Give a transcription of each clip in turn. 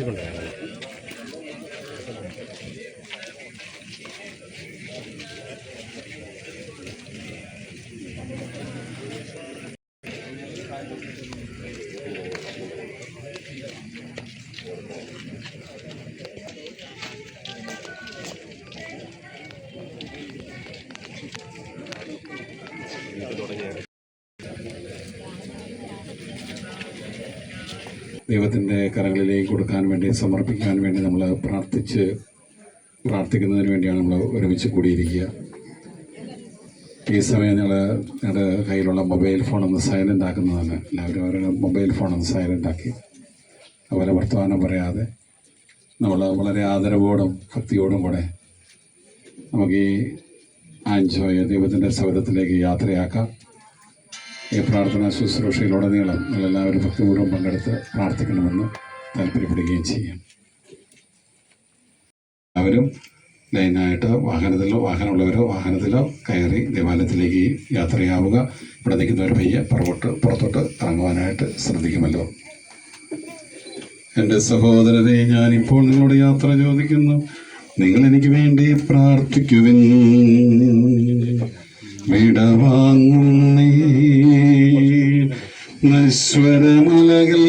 这个来了 ദൈവത്തിന്റെ കരങ്ങളിലേക്ക് കൊടുക്കാൻ വേണ്ടി സമർപ്പിക്കാൻ വേണ്ടി നമ്മൾ പ്രാർത്ഥിച്ച് പ്രാർത്ഥിക്കുന്നതിന് വേണ്ടിയാണ് നമ്മൾ ഒരുമിച്ച് കൂടിയിരിക്കുക. ഈ സമയം നിങ്ങൾ ഞങ്ങളുടെ കയ്യിലുള്ള മൊബൈൽ ഫോണൊന്ന് സൈലന്റ് ആക്കുന്നതാണ്. എല്ലാവരും അവരുടെ മൊബൈൽ ഫോണൊന്ന് സൈലന്റ് ആക്കി. അതുപോലെ വർത്തമാനം പറയാതെ നമ്മൾ വളരെ ആദരവോടും ഭക്തിയോടും കൂടെ നമുക്ക് ഈ ആഞ്ചോയ ദൈവത്തിന്റെ സൗരത്തിലേക്ക് യാത്രയാക്കാം. ഈ പ്രാർത്ഥന ശുശ്രൂഷയിലുടനീളം നിങ്ങളെല്ലാവരും ഭക്തിപൂർവം പങ്കെടുത്ത് പ്രാർത്ഥിക്കണമെന്ന് താല്പര്യപ്പെടുകയും ചെയ്യാം. എല്ലാവരും ലൈനായിട്ട് വാഹനത്തിലോ വാഹനമുള്ളവരോ വാഹനത്തിലോ കയറി ദേവാലയത്തിലേക്ക് യാത്രയാവുക. ഇവിടെ നിൽക്കുന്നവർ പയ്യെ പുറകോട്ട് പുറത്തോട്ട് ഇറങ്ങുവാനായിട്ട് ശ്രദ്ധിക്കുമല്ലോ. എന്റെ സഹോദരരെ ഞാനിപ്പോൾ നിങ്ങളോട് യാത്ര ചോദിക്കുന്നു. നിങ്ങൾ എനിക്ക് വേണ്ടി പ്രാർത്ഥിക്കുവിൻ. വിടവാങ്ങുന്നേ നശ്വരമലകൾ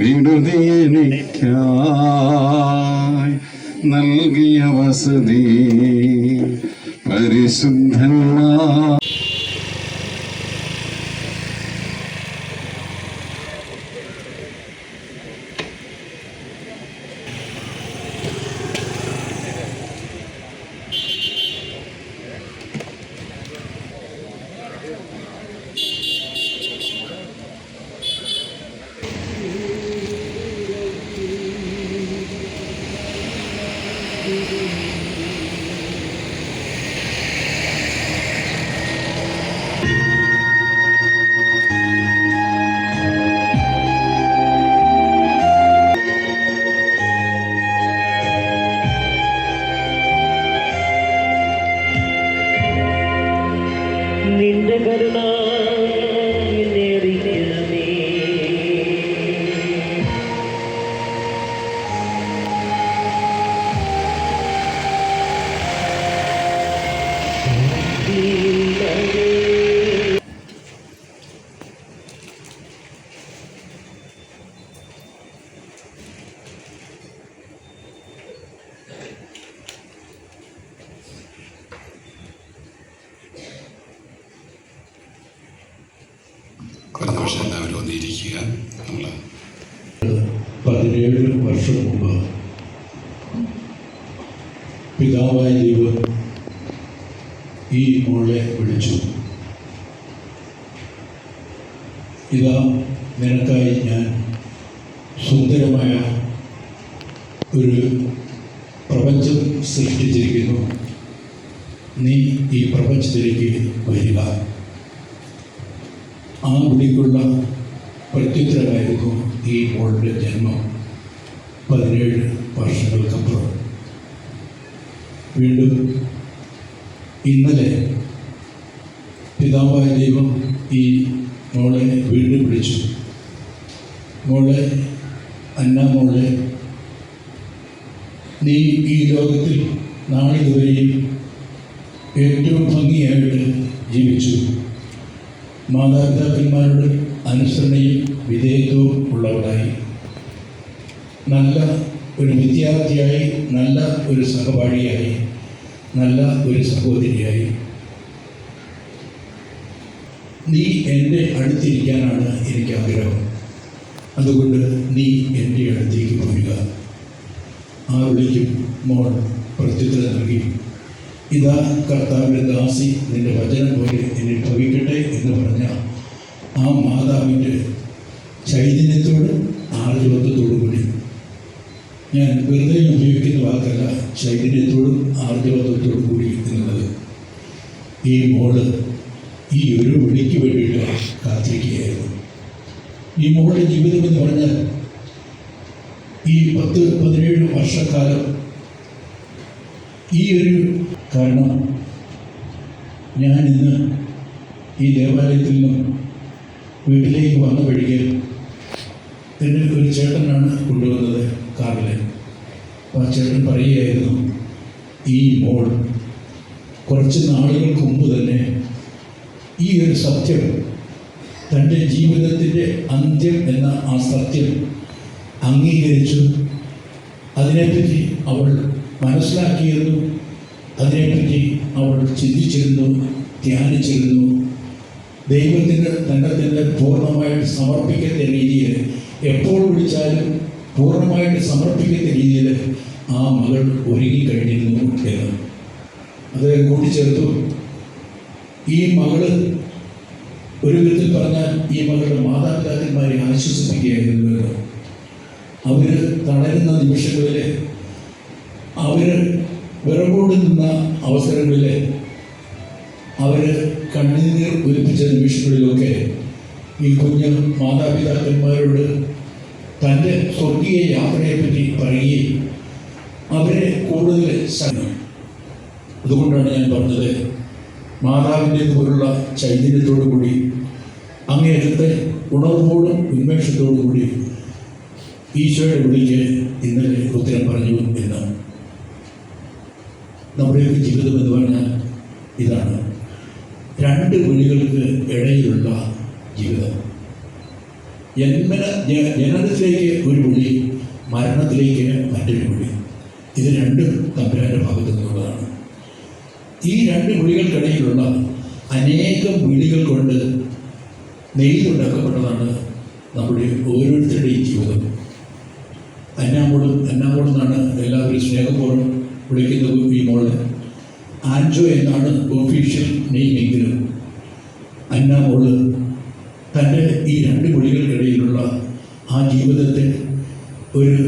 വിടുതിയെനിക്കായി നൽകിയ വസതി പരിശുദ്ധന്മാ നമ്മൾ പതിനേഴ് വർഷം മുമ്പ് പിതാവായ ദൈവം ഈ മോളെ വിളിച്ചു ഇതാ നിനക്കായി ഞാൻ സുന്ദരമായ ഒരു പ്രപഞ്ചം സൃഷ്ടിച്ചിരിക്കുന്നു. നീ ഈ പ്രപഞ്ചത്തിലേക്ക് വരിക. ആ വിളിക്കുള്ള പ്രത്യുത്തരമായിരുന്നു ഈ മോളുടെ ജന്മം പതിനേഴ് വർഷങ്ങൾക്കപ്പുറം. വീണ്ടും ഇന്നലെ പിതാവായ ദൈവം ഈ മോളെ വീണ്ടും വിളിച്ചു. മോളെ അന്ന മോളെ നീ ഈ ലോകത്തിൽ നാളിതുവരെയും ഏറ്റവും ഭംഗിയായിട്ട് ജീവിച്ചു. മാതാപിതാക്കന്മാരുടെ അനുസരണയും വിധേയത്വവും ഉള്ളവരായി നല്ല ഒരു വിദ്യാർത്ഥിയായി നല്ല ഒരു സഹപാഠിയായി. നല്ല ഒരു സഹോദരിയായി. നീ എന്റെ അടുത്തിരിക്കാനാണ് എനിക്ക് ആഗ്രഹം. അതുകൊണ്ട് നീ എന്റെ അടുത്തേക്ക് പോരുക. ആ വിളിക്കും മോൾ പ്രത്യുത്തരം നൽകി. ഇതാ കർത്താവിന്റെ ദാസി നിന്റെ വചനം പോലെ എന്നെ ഭവിക്കട്ടെ എന്ന് പറഞ്ഞ ആ മാതാവിന്റെ ചൈതന്യത്തോട് ആർജവത്വത്തോടു കൂടി ഞാൻ വെറുതെ ഉപയോഗിക്കുന്ന വാക്കല്ല ചൈതന്യത്തോടും ആർജവത്വത്തോടും കൂടി എന്നുള്ളത് ഈ മോൾ ഈ ഒരു വിളിക്ക് വേണ്ടിയിട്ട് കാത്തിരിക്കുകയായിരുന്നു. ഈ മോളുടെ ജീവിതം എന്ന് പറഞ്ഞാൽ ഈ പത്ത് പതിനേഴ് വർഷക്കാലം ഈ ഒരു കാരണം ഞാൻ ഇന്ന് ഈ ദേവാലയത്തിൽ നിന്നും വീട്ടിലേക്ക് വന്ന വഴിക്ക് എന്നെ ഒരു ചേട്ടനാണ് കൊണ്ടുവന്നത് കാറിൽ അപ്പോൾ ആ ചേട്ടൻ പറയുകയായിരുന്നു ഈ മോൾ കുറച്ച് നാളുകൾക്ക് മുമ്പ് തന്നെ ഈ ഒരു സത്യം തന്റെ ജീവിതത്തിന്റെ അന്ത്യം എന്ന ആ സത്യം അംഗീകരിച്ചു. അതിനെപ്പറ്റി അവൾ മനസ്സിലാക്കിയിരുന്നു. അതിനെപ്പറ്റി അവൾ ചിന്തിച്ചിരുന്നു ധ്യാനിച്ചിരുന്നു. ദൈവത്തിന് തന്നെ തന്നെ പൂർണമായിട്ട് സമർപ്പിക്കുന്ന രീതിയിൽ എപ്പോൾ വിളിച്ചാലും പൂർണമായിട്ട് സമർപ്പിക്കുന്ന രീതിയിൽ ആ മകൾ ഒരുങ്ങി കഴിഞ്ഞിരുന്നു എന്ന് അത് കൂട്ടിച്ചേർത്തു ഈ മകൾ ഒരു വിധത്തിൽ പറഞ്ഞാൽ ഈ മകളുടെ മാതാപിതാക്കന്മാരെ ആശ്വസിപ്പിക്കുകയായിരുന്നു എന്ന്. അവർ തളരുന്ന നിമിഷങ്ങളിൽ അവർ വിറകോട് നിന്ന അവസരങ്ങളിൽ അവർ കണ്ണുനീർ ഒലിപ്പിച്ച നിമിഷങ്ങളിലൊക്കെ ഈ കുഞ്ഞ് മാതാപിതാക്കന്മാരോട് തന്റെ സ്വർഗീയ യാത്രയെപ്പറ്റി പറയുകയും അവരെ കൂടുതൽ ശ്രദ്ധ അതുകൊണ്ടാണ് ഞാൻ പറഞ്ഞത് മാതാവിന്റെ പോലുള്ള ചൈതന്യത്തോടു കൂടി അങ്ങേയറ്റത്തെ ഉണർവോടും ഉന്മേഷത്തോടു കൂടി ഈശോയുടെ വിളിക്ക് ഇന്നലെ ഉത്തരം പറഞ്ഞു എന്ന്. നമ്മുടെയൊക്കെ ജീവിതം എന്ന് പറഞ്ഞാൽ ഇതാണ്. രണ്ട് വിളികൾക്ക് ഇടയിലുള്ള ജീവിതം. ജന്മന ജനനത്തിലേക്ക് ഒരു വിളി മരണത്തിലേക്ക് മറ്റൊരു വിളി ഇത് രണ്ടും തമ്പുരാന്റെ ഭാഗത്തു നിന്നുള്ളതാണ്. ഈ രണ്ട് വിളികൾക്കിടയിലുള്ള അനേകം വിളികൾ കൊണ്ട് നെയ്തുണ്ടാക്കപ്പെട്ടതാണ് നമ്മുടെ ഓരോരുത്തരുടെയും ജീവിതം. അന്നാമോളും അന്നാമോളും എന്നാണ് എല്ലാവരും സ്നേഹപൂർവം വിളിക്കുന്നത് ഈ മോളെ. ആൻജോ എന്നാണ് ഒഫീഷ്യൽ നെയ്മെങ്കിലും അന്നാമോൾ തന്റെ ഈ രണ്ട് വിളികൾക്കിടയിലുള്ള ആ ജീവിതത്തെ ഒരു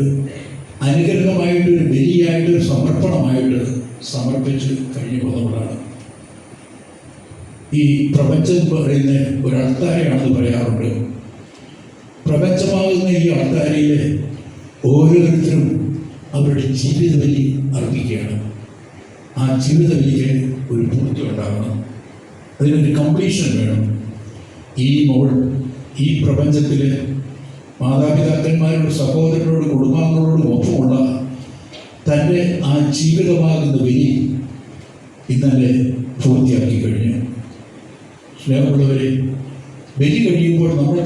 അനുഗ്രഹമായിട്ട് ഒരു ബലിയായിട്ട് ഒരു സമർപ്പണമായിട്ട് സമർപ്പിച്ച് കഴിഞ്ഞു പോകുന്നവരാണ് ഈ പ്രപഞ്ചം പറയുന്ന ഒരു അൾത്താരയാണെന്ന് പറയാറുണ്ട്. പ്രപഞ്ചമാകുന്ന ഈ അൾത്താരയിലെ ഓരോരുത്തരും അവരുടെ ജീവിത ബലി അർപ്പിക്കുകയാണ്. ആ ജീവിത ബലിക്ക് ഒരു പൂർത്തി ഉണ്ടാകണം അതിനൊരു കംപ്ലീഷൻ വേണം. ഈ മോൾ ഈ പ്രപഞ്ചത്തിൽ മാതാപിതാക്കന്മാരോട് സഹോദരനോട് കുടുംബാംഗങ്ങളോടും ഒപ്പമുള്ള തന്റെ ആ ജീവിതമാകുന്ന വിനി ഇന്നലെ പൂർത്തിയാക്കി കഴിഞ്ഞു. സ്നേഹമുള്ളവരെ ബലി കഴിയുമ്പോൾ നമ്മൾ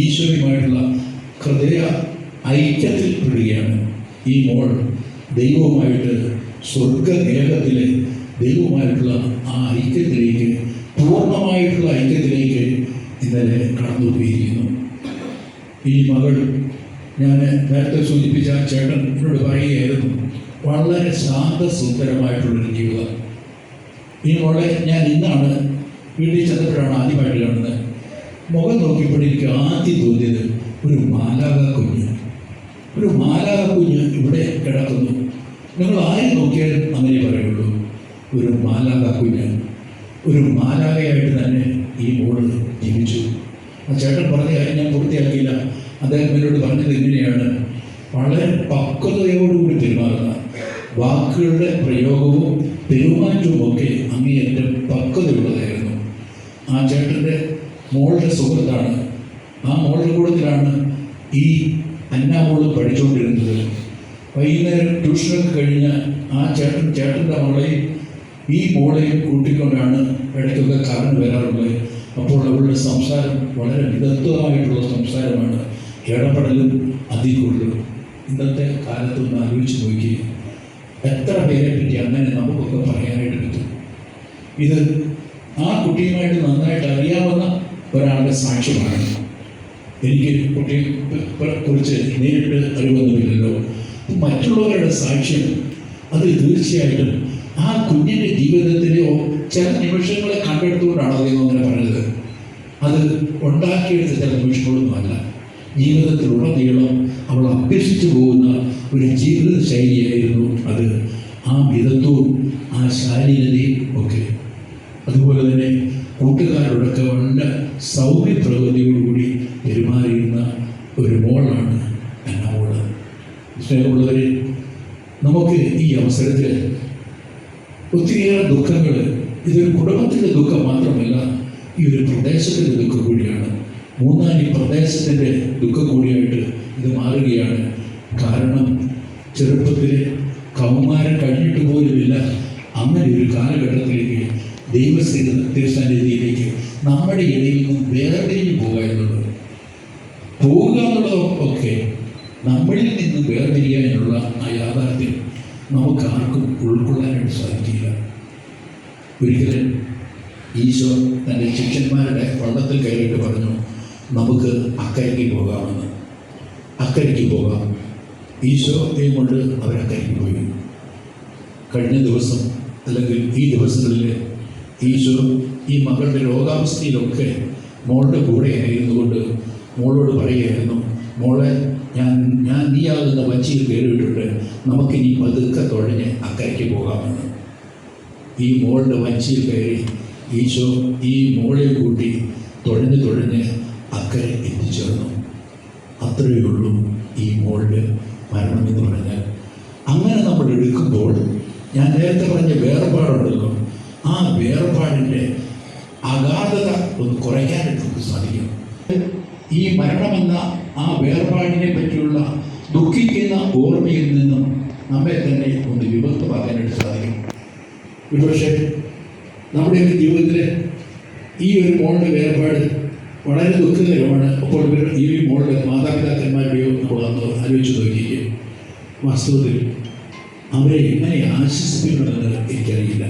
ഈശ്വരയുമായിട്ടുള്ള ഹൃദയ ഐക്യത്തിൽ പെടുകയാണ്. ഈ മോൾ ദൈവവുമായിട്ട് സ്വർഗദേഹത്തിലെ ദൈവവുമായിട്ടുള്ള ആ ഐക്യത്തിലേക്ക് പൂർണമായിട്ടുള്ള ഐക്യത്തിലേക്ക് ഇന്നലെ കടന്നുപോയിരിക്കുന്നു. ഈ മകൾ ഞാൻ നേരത്തെ സൂചിപ്പിച്ച ചേട്ടൻ എന്നോട് പറയുകയായിരുന്നു വളരെ ശാന്തസുന്ദരമായിട്ടുള്ളൊരു ജീവിതം. ഈ മോളെ ഞാൻ ഇന്നാണ് വീട്ടിൽ ചെന്നപ്പോഴാണ് ആദ്യമായിട്ട് കാണുന്നത്. മുഖം നോക്കിയപ്പോൾ എനിക്ക് ആദ്യം തോന്നിയത് ഒരു മാലാക കുഞ്ഞ് ഒരു മാലാക കുഞ്ഞ് ഇവിടെ കിടക്കുന്നു. നിങ്ങൾ ആരും നോക്കിയാലും അങ്ങനെ പറയുള്ളൂ. ഒരു മാലാക കുഞ്ഞ് ഒരു മാലാകയായിട്ട് തന്നെ ഈ മോൾ ജീവിച്ചു. ചേട്ടൻ പറഞ്ഞ കാര്യം ഞാൻ പൂർത്തിയാക്കിയില്ല. അദ്ദേഹം എന്നോട് പറഞ്ഞത് ഇങ്ങനെയാണ്. വളരെ പക്വതയോടുകൂടി പെരുമാറുന്ന വാക്കുകളുടെ പ്രയോഗവും പെരുമാറ്റവും ഒക്കെ അങ്ങേയറ്റം പക്വതയുള്ളതായിരുന്നു. ആ ചേട്ടന്റെ മോളുടെ സുഹൃത്താണ്. ആ മോളുടെ കൂട്ടത്തിലാണ് ഈ അന്നാമോൾ പഠിച്ചുകൊണ്ടിരുന്നത്. വൈകുന്നേരം ട്യൂഷനൊക്കെ കഴിഞ്ഞ് ആ ചേട്ടൻ ചേട്ടന്റെ മോളെയും ഈ മോളെയും കൂട്ടിക്കൊണ്ടാണ് ഇടയ്ക്കൊക്കെ കറണ്ട് വരാറുള്ളത്. അപ്പോൾ അവരുടെ സംസാരം വളരെ വിദഗ്ധമായിട്ടുള്ള സംസാരമാണ്. ഇടപെടലും അതികൂടുതലും. ഇന്നത്തെ കാലത്തൊന്ന് ആലോചിച്ച് നോക്കി. എത്ര പേരെ പറ്റി അങ്ങനെ നമുക്കൊക്കെ പറയാനായിട്ട് പറ്റും. ഇത് ആ കുട്ടിയുമായിട്ട് നന്നായിട്ട് അറിയാവുന്ന ഒരാളുടെ സാക്ഷ്യമാണ്. എനിക്ക് കുട്ടിയെ കുറിച്ച് നേരിട്ട് അറിവൊന്നുമില്ലല്ലോ. മറ്റുള്ളവരുടെ സാക്ഷ്യം. അത് തീർച്ചയായിട്ടും ആ കുഞ്ഞിന്റെ ജീവിതത്തിലെയോ ചില നിമിഷങ്ങളെ കണ്ടെടുത്തുകൊണ്ടാണ് അദ്ദേഹം അങ്ങനെ പറഞ്ഞത്? അത് ഉണ്ടാക്കിയെടുത്ത ചില നിമിഷങ്ങളൊന്നുമല്ല. ജീവിതത്തിലുടനീളം അവൾ അഭ്യസിച്ചു പോകുന്ന ഒരു ജീവിത ശൈലിയായിരുന്നു അത്. ആ മിതത്വവും ആ ശാലീനതയും ഒക്കെ. അതുപോലെ തന്നെ കൂട്ടുകാരോടൊക്കെ വണ്ട സൗമ്യ പ്രകൃതിയോടുകൂടി പെരുമാറിയിരുന്ന ഒരു മോളാണ് എന്ന മോൾ. സ്നേഹമുള്ളവരെ നമുക്ക് ഈ അവസരത്തിൽ ഒത്തിരിയേറെ ദുഃഖങ്ങൾ ഇതൊരു കുടുംബത്തിന്റെ ദുഃഖം മാത്രമല്ല ഈ ഒരു പ്രദേശത്തിന്റെ ദുഃഖം കൂടിയാണ്. മൂന്നാം ഈ പ്രദേശത്തിന്റെ ദുഃഖം കൂടിയായിട്ട് ഇത് മാറുകയാണ്. കാരണം ചെറുപ്പത്തിൽ കൗമാരം കഴിഞ്ഞിട്ട് പോലുമില്ല. അങ്ങനെ ഒരു കാലഘട്ടത്തിലേക്ക് ദൈവസ്ഥിതി നിർദ്ദേശാനിധിയിലേക്ക് നമ്മുടെ ഇടയിൽ നിന്നും വേർതിരിഞ്ഞു പോകുക എന്നുള്ളത്. പോവുക എന്നുള്ളതൊക്കെ നമ്മളിൽ നിന്ന് വേർതിരിയാനുള്ള ആ യാഥാർത്ഥ്യം. നമുക്ക് ആർക്കും ഉൾക്കൊള്ളാനായിട്ട് സാധിക്കില്ല. ഒരിക്കലും ഈശോ തന്റെ ശിഷ്യന്മാരുടെ വള്ളത്തിൽ കയറിയിട്ട് പറഞ്ഞു നമുക്ക് അക്കരയ്ക്ക് പോകാമെന്ന്. അക്കരയ്ക്ക് പോകാം. ഈശോയും കൊണ്ട് അവരക്കരയ്ക്ക് പോയി. കഴിഞ്ഞ ദിവസം അല്ലെങ്കിൽ ഈ ദിവസങ്ങളിൽ ഈശോ ഈ മകളുടെ രോഗാവസ്ഥയിലൊക്കെ മോളുടെ കൂടെ ആയിരുന്നുകൊണ്ട് മോളോട് പറയുകയായിരുന്നു മോളെ ഞാൻ ഞാൻ നീയാകുന്ന വഞ്ചിയിൽ കയറിയിട്ടുണ്ട് നമുക്കിനി പതുക്കെ തുഴഞ്ഞ് അക്കരയ്ക്ക് പോകാമെന്ന്. ഈ മോളുടെ വഞ്ചിയിൽ കയറി ഈശോ ഈ മോളിൽ കൂട്ടി തുഴഞ്ഞ് തുഴഞ്ഞ് അക്കരെ എത്തിച്ചേർന്നു. അത്രയേ ഉള്ളൂ ഈ മോളുടെ മരണം എന്ന് പറഞ്ഞാൽ. അങ്ങനെ നമ്മൾ എടുക്കുമ്പോൾ ഞാൻ നേരത്തെ പറഞ്ഞ വേർപാടുണ്ടല്ലോ. ആ വേർപാടിന്റെ അഗാധത ഒന്ന് കുറയ്ക്കാനായിട്ട് നമുക്ക് സാധിക്കും. ഈ മരണമെന്ന ആ വേർപാടിനെ പറ്റിയുള്ള ദുഃഖിക്കുന്ന ഓർമ്മയിൽ നിന്നും നമ്മെ തന്നെ ഒന്ന് വിമുക്തമാക്കാനായിട്ട് സാധിക്കും. ഒരുപക്ഷെ നമ്മുടെ ഒരു ജീവിതത്തിൽ ഈ ഒരു മോളുടെ വേർപാട് വളരെ ദുഃഖകരമാണ്. അപ്പോൾ ഈ ഈ മോളുടെ മാതാപിതാക്കന്മാരുടെയോ നമ്മൾ അന്ന് ആലോചിച്ച് നോക്കിയിരിക്കും വാസ്തവത്തിൽ അവരെ എങ്ങനെ ആശ്വസിപ്പിക്കണമെന്ന് എനിക്കറിയില്ല.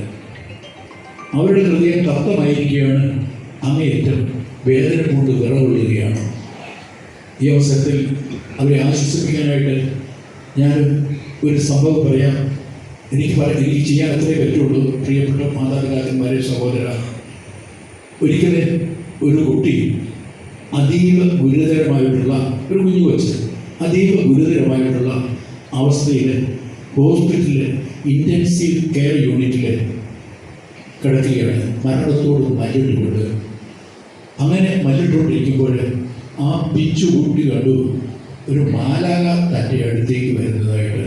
അവരുടെ ഹൃദയം തപ്തമായിരിക്കുകയാണ്. അങ്ങേയറ്റം വേദന കൊണ്ട് വിറകൊള്ളുകയാണ്. ഈ അവസരത്തിൽ അവരെ ആശ്വസിപ്പിക്കാനായിട്ട് ഞാൻ ഒരു സംഭവം പറയാം. എനിക്ക് എനിക്ക് ചെയ്യാൻ അത്രേ പറ്റുള്ളൂ. പ്രിയപ്പെട്ട മാതാപിതാക്കന്മാരെ സഹോദര ഒരിക്കലും ഒരു കുട്ടി അതീവ ഗുരുതരമായിട്ടുള്ള ഒരു കുഞ്ഞു കൊച്ച് അതീവ ഗുരുതരമായിട്ടുള്ള അവസ്ഥയിൽ ഹോസ്പിറ്റലിൽ ഇന്റൻസീവ് കെയർ യൂണിറ്റിൽ കിടക്കുകയാണ്. മരണത്തോട് മല്ലിട്ടുകൊണ്ട് അങ്ങനെ മല്ലിട്ടുകൊണ്ടിരിക്കുമ്പോൾ ആ പിച്ചു കൂട്ടി കണ്ടു. ഒരു മാലാക തന്റെ അടുത്തേക്ക് വരുന്നതായിട്ട്.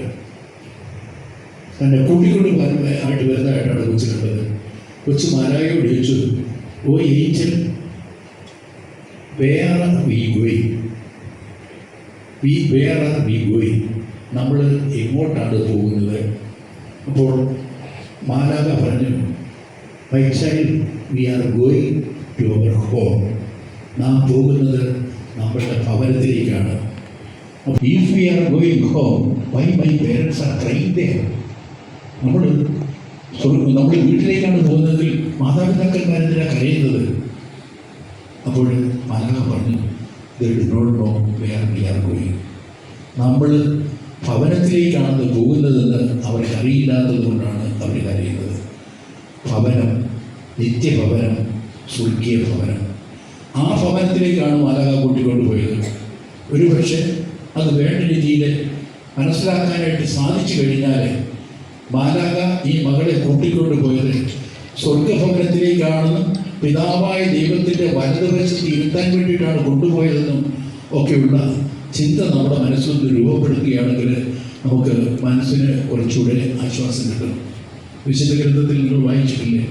തന്നെ കൂട്ടിക്കൊണ്ട് ആയിട്ട് വരുന്നതായിട്ടാണ് കൊച്ചു കണ്ടത്. കൊച്ചു മാലാകയോട് ചോദിച്ചു ഓ ഏഞ്ചൽ വേറെ വി ഗോയി വി വേറെ വി ഗോയി നമ്മൾ എങ്ങോട്ടാണ് പോകുന്നത്? അപ്പോൾ മാലാക പറഞ്ഞു my child V are going to our home നാം പോകുന്നത് നമ്മളുടെ ഭവനത്തിലേക്കാണ് if we are going home why my parents are train ദേ നമ്മൾ നമ്മൾ വീട്ടിലേക്കാണ് പോകുന്നതെങ്കിൽ മാതാപിതാക്കന്മാരെന്തിനാ കരയുന്നത്. അപ്പോൾ മലക പറഞ്ഞു not know where we are going നമ്മൾ ഭവനത്തിലേക്കാണ് പോകുന്നതെന്ന് അവർക്ക് അറിയില്ലാത്തത് കൊണ്ടാണ് അവർ കരയുന്നത്. ഭവനം നിത്യഭവനം സ്വർഗീയ ഭവനം. ആ ഭവനത്തിലേക്കാണ് മാലക കൂട്ടിക്കൊണ്ടുപോയത്. ഒരു പക്ഷേ അത് വേണ്ട രീതിയിൽ മനസ്സിലാക്കാനായിട്ട് സാധിച്ചു കഴിഞ്ഞാൽ മാലാക ഈ മകളെ കൂട്ടിക്കൊണ്ടുപോയത് സ്വർഗഭവനത്തിലേക്കാണെന്നും പിതാവായ ദൈവത്തിന്റെ വലതുവശത്ത് ഇരുത്താൻ വേണ്ടിയിട്ടാണ് കൊണ്ടുപോയതെന്നും ഒക്കെയുള്ള ചിന്ത നമ്മുടെ മനസ്സൊന്ന് രൂപപ്പെടുത്തുകയാണെങ്കിൽ നമുക്ക് മനസ്സിന് കുറച്ചുകൂടെ ആശ്വാസം കിട്ടും. വിശുദ്ധ ഗ്രന്ഥത്തിൽ നിങ്ങൾ വായിച്ചിട്ടില്ലേ?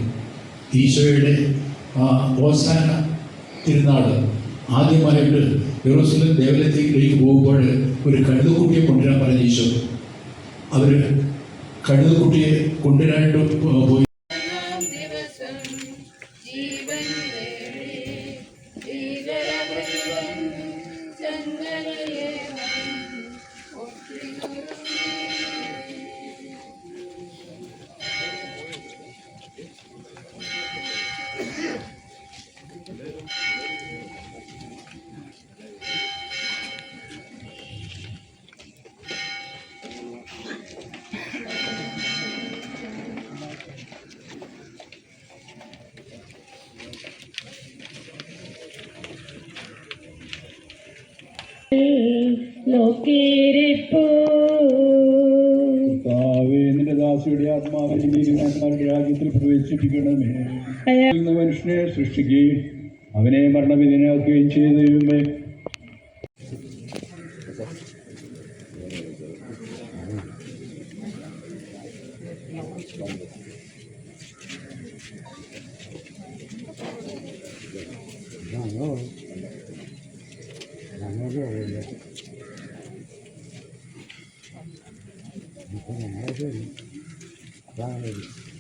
ഈശോയുടെ ആ ഓസാന തിരുനാൾ ആദ്യമായിട്ട് ജെറൂസലം ദേവലത്തിലേക്ക് പോകുമ്പോൾ ഒരു കഴുതക്കുട്ടിയെ കൊണ്ടുവരാൻ പറഞ്ഞ ഈശോ. അവർ കഴുതക്കുട്ടിയെ കൊണ്ടുവരാനായിട്ട് നിന്റെ ദാസിയുടെ ആത്മാവിനെ രാജ്യത്തിൽ പ്രവേശിപ്പിക്കണമേ. മനുഷ്യനെ സൃഷ്ടിക്കുകയും അവനെ മരണവിധനാക്കുകയും ചെയ്ത ദൈവമേ. Bye.